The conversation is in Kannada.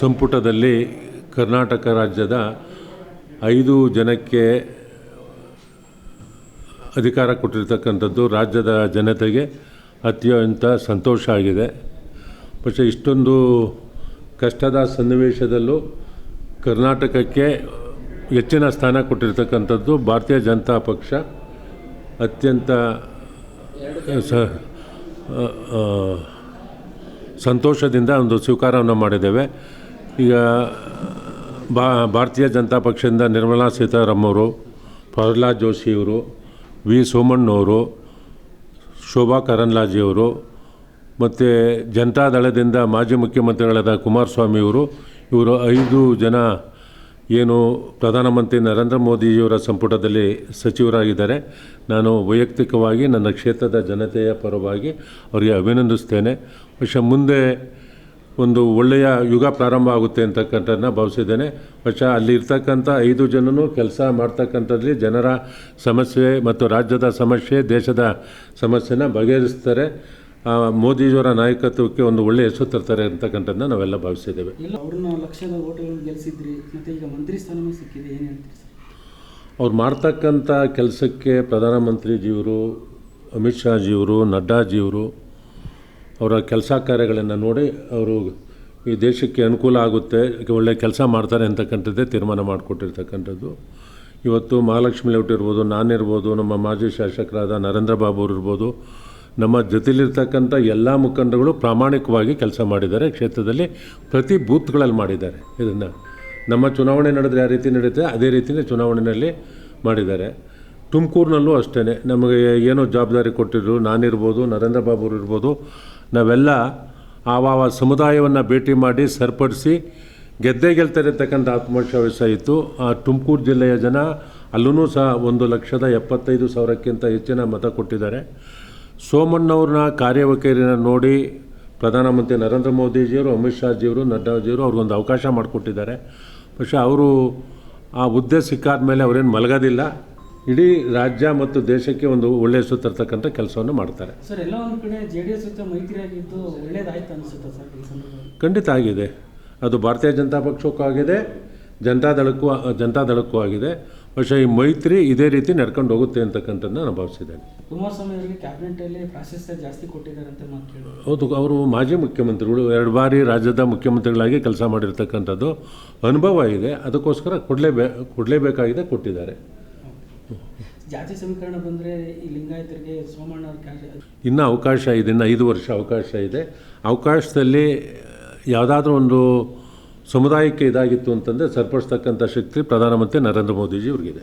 ಸಂಪುಟದಲ್ಲಿ ಕರ್ನಾಟಕ ರಾಜ್ಯದ ಐದು ಜನಕ್ಕೆ ಅಧಿಕಾರ ಕೊಟ್ಟಿರ್ತಕ್ಕಂಥದ್ದು ರಾಜ್ಯದ ಜನತೆಗೆ ಅತ್ಯಂತ ಸಂತೋಷ ಆಗಿದೆ. ಪಕ್ಷ ಇಷ್ಟೊಂದು ಕಷ್ಟದ ಸನ್ನಿವೇಶದಲ್ಲೂ ಕರ್ನಾಟಕಕ್ಕೆ ಹೆಚ್ಚಿನ ಸ್ಥಾನ ಕೊಟ್ಟಿರ್ತಕ್ಕಂಥದ್ದು ಭಾರತೀಯ ಜನತಾ ಪಕ್ಷ ಅತ್ಯಂತ ಸಂತೋಷದಿಂದ ಒಂದು ಸ್ವೀಕಾರವನ್ನು ಮಾಡಿದ್ದೇವೆ. ಈಗ ಭಾರತೀಯ ಜನತಾ ಪಕ್ಷದಿಂದ ನಿರ್ಮಲಾ ಸೀತಾರಾಮ್ ಅವರು ಪ್ರಹ್ಲಾದ್ ಜೋಶಿಯವರು, ವಿ ಸೋಮಣ್ಣವರು, ಶೋಭಾ ಕರಂದ್ಲಾಜೆಯವರು, ಮತ್ತು ಜನತಾದಳದಿಂದ ಮಾಜಿ ಮುಖ್ಯಮಂತ್ರಿಗಳಾದ ಕುಮಾರಸ್ವಾಮಿಯವರು, ಇವರು ಐದು ಜನ ಏನು ಪ್ರಧಾನಮಂತ್ರಿ ನರೇಂದ್ರ ಮೋದಿಯವರ ಸಂಪುಟದಲ್ಲಿ ಸಚಿವರಾಗಿದ್ದಾರೆ. ನಾನು ವೈಯಕ್ತಿಕವಾಗಿ ನನ್ನ ಕ್ಷೇತ್ರದ ಜನತೆಯ ಪರವಾಗಿ ಅವರಿಗೆ ಅಭಿನಂದಿಸ್ತೇನೆ. ಬಹುಶಃ ಮುಂದೆ ಒಂದು ಒಳ್ಳೆಯ ಯುಗ ಪ್ರಾರಂಭ ಆಗುತ್ತೆ ಅಂತಕ್ಕಂಥದ್ದನ್ನ ಭಾವಿಸಿದ್ದೇನೆ. ಅಲ್ಲಿ ಅಲ್ಲಿರ್ತಕ್ಕಂಥ ಐದು ಜನನು ಕೆಲಸ ಮಾಡ್ತಕ್ಕಂಥದ್ರಲ್ಲಿ ಜನರ ಸಮಸ್ಯೆ ಮತ್ತು ರಾಜ್ಯದ ಸಮಸ್ಯೆ ದೇಶದ ಸಮಸ್ಯೆನ ಬಗೆಹರಿಸ್ತಾರೆ. ಮೋದಿಜಿಯವರ ನಾಯಕತ್ವಕ್ಕೆ ಒಂದು ಒಳ್ಳೆಯ ಹೆಸರು ತರ್ತಾರೆ ಅಂತಕ್ಕಂಥದ್ದನ್ನ ನಾವೆಲ್ಲ ಭಾವಿಸಿದ್ದೇವೆ. ಅವ್ರು ಮಾಡ್ತಕ್ಕಂಥ ಕೆಲಸಕ್ಕೆ ಪ್ರಧಾನಮಂತ್ರಿಜಿಯವರು ಅಮಿತ್ ಶಾಜಿಯವರು ನಡ್ಡಾಜಿಯವರು ಅವರ ಕೆಲಸ ಕಾರ್ಯಗಳನ್ನು ನೋಡಿ ಅವರು ಈ ದೇಶಕ್ಕೆ ಅನುಕೂಲ ಆಗುತ್ತೆ ಒಳ್ಳೆ ಕೆಲಸ ಮಾಡ್ತಾರೆ ಅಂತಕ್ಕಂಥದ್ದೇ ತೀರ್ಮಾನ ಮಾಡಿಕೊಟ್ಟಿರ್ತಕ್ಕಂಥದ್ದು. ಇವತ್ತು ಮಹಾಲಕ್ಷ್ಮಿ ಲೇಔಟ್ ಇರ್ಬೋದು, ನಾನಿರ್ಬೋದು, ನಮ್ಮ ಮಾಜಿ ಶಾಸಕರಾದ ನರೇಂದ್ರ ಬಾಬು ಇರ್ಬೋದು, ನಮ್ಮ ಜೊತೆಲಿರ್ತಕ್ಕಂಥ ಎಲ್ಲ ಮುಖಂಡರುಗಳು ಪ್ರಾಮಾಣಿಕವಾಗಿ ಕೆಲಸ ಮಾಡಿದ್ದಾರೆ, ಕ್ಷೇತ್ರದಲ್ಲಿ ಪ್ರತಿ ಬೂತ್ಗಳಲ್ಲಿ ಮಾಡಿದ್ದಾರೆ. ಇದನ್ನು ನಮ್ಮ ಚುನಾವಣೆ ನಡೆದ್ರೆ ಯಾವ ರೀತಿ ನಡೆಯುತ್ತೆ ಅದೇ ರೀತಿಯೇ ಚುನಾವಣೆಯಲ್ಲಿ ಮಾಡಿದ್ದಾರೆ. ತುಮಕೂರಿನಲ್ಲೂ ಅಷ್ಟೇ ನಮಗೆ ಏನೋ ಜವಾಬ್ದಾರಿ ಕೊಟ್ಟಿದ್ರು, ನಾನಿರ್ಬೋದು, ನರೇಂದ್ರ ಬಾಬು ಇರ್ಬೋದು ನಾವೆಲ್ಲ ಆವಾವ ಸಮುದಾಯವನ್ನು ಭೇಟಿ ಮಾಡಿ ಸರಿಪಡಿಸಿ ಗೆದ್ದೇ ಗೆಲ್ತಾರೆ ಅಂತಕ್ಕಂಥ ಆತ್ಮವಿಶ್ವಾಸ ಇತ್ತು. ಆ ತುಮಕೂರು ಜಿಲ್ಲೆಯ ಜನ ಅಲ್ಲೂ ಸಹ ಒಂದು ಲಕ್ಷದ ಎಪ್ಪತ್ತೈದು ಸಾವಿರಕ್ಕಿಂತ ಹೆಚ್ಚಿನ ಮತ ಕೊಟ್ಟಿದ್ದಾರೆ. ಸೋಮಣ್ಣವ್ರನ್ನ ಕಾರ್ಯವಕೇರಿನ ನೋಡಿ ಪ್ರಧಾನಮಂತ್ರಿ ನರೇಂದ್ರ ಮೋದಿಜಿಯವರು, ಅಮಿತ್ ಶಾಜಿಯವರು, ನಡ್ಡಾಜಿಯವರು ಅವ್ರಿಗೊಂದು ಅವಕಾಶ ಮಾಡಿಕೊಟ್ಟಿದ್ದಾರೆ. ಪಕ್ಷೆ ಅವರು ಆ ಹುದ್ದೆ ಸಿಕ್ಕಾದ ಮೇಲೆ ಅವರೇನು ಮಲಗೋದಿಲ್ಲ. ಇಡೀ ರಾಜ್ಯ ಮತ್ತು ದೇಶಕ್ಕೆ ಒಂದು ಒಳ್ಳೆಯ ಸುತ್ತಿರ್ತಕ್ಕಂಥ ಕೆಲಸವನ್ನು ಮಾಡ್ತಾರೆ. ಸರ್ ಎಲ್ಲ ಒಂದು ಕಡೆ ಜೆ ಡಿ ಎಸ್ ಜೊತೆ ಸರ್ ಖಂಡಿತ ಆಗಿದೆ. ಅದು ಭಾರತೀಯ ಜನತಾ ಪಕ್ಷಕ್ಕೂ ಆಗಿದೆ ಜನತಾದಳಕ್ಕೂ ಜನತಾದಳಕ್ಕೂ ಆಗಿದೆ. ಬಹುಶಃ ಈ ಮೈತ್ರಿ ಇದೇ ರೀತಿ ನಡ್ಕೊಂಡು ಹೋಗುತ್ತೆ ಅಂತಕ್ಕಂಥದ್ದು ನಾನು ಭಾವಿಸಿದ್ದೇನೆ. ಕ್ಯಾಬಿನೆಟಲ್ಲಿ ಪ್ರಾಶಸ್ತ್ಯ ಜಾಸ್ತಿ ಕೊಟ್ಟಿದ್ದಾರೆ ಅಂತ ಹೌದು ಅವರು ಮಾಜಿ ಮುಖ್ಯಮಂತ್ರಿಗಳು ಎರಡು ಬಾರಿ ರಾಜ್ಯದ ಮುಖ್ಯಮಂತ್ರಿಗಳಾಗಿ ಕೆಲಸ ಮಾಡಿರ್ತಕ್ಕಂಥದ್ದು ಅನುಭವ ಇದೆ. ಅದಕ್ಕೋಸ್ಕರ ಕೊಡಲೇಬೇ ಕೊಡಲೇಬೇಕಾಗಿದೆ ಕೊಟ್ಟಿದ್ದಾರೆ. ಜಾತಿ ಸಮೀಕರಣ ಬಂದರೆ ಈ ಲಿಂಗಾಯತರಿಗೆ ಸೋಮಣ್ಣ ಇನ್ನೂ ಅವಕಾಶ ಇದೆ, ಇನ್ನು ಐದು ವರ್ಷ ಅವಕಾಶ ಇದೆ. ಅವಕಾಶದಲ್ಲಿ ಯಾವುದಾದ್ರೂ ಒಂದು ಸಮುದಾಯಕ್ಕೆ ಇದಾಗಿತ್ತು ಅಂತಂದರೆ ಸರಿಪಡಿಸ್ತಕ್ಕಂಥ ಶಕ್ತಿ ಪ್ರಧಾನಮಂತ್ರಿ ನರೇಂದ್ರ ಮೋದಿಜಿ ಅವ್ರಿಗಿದೆ.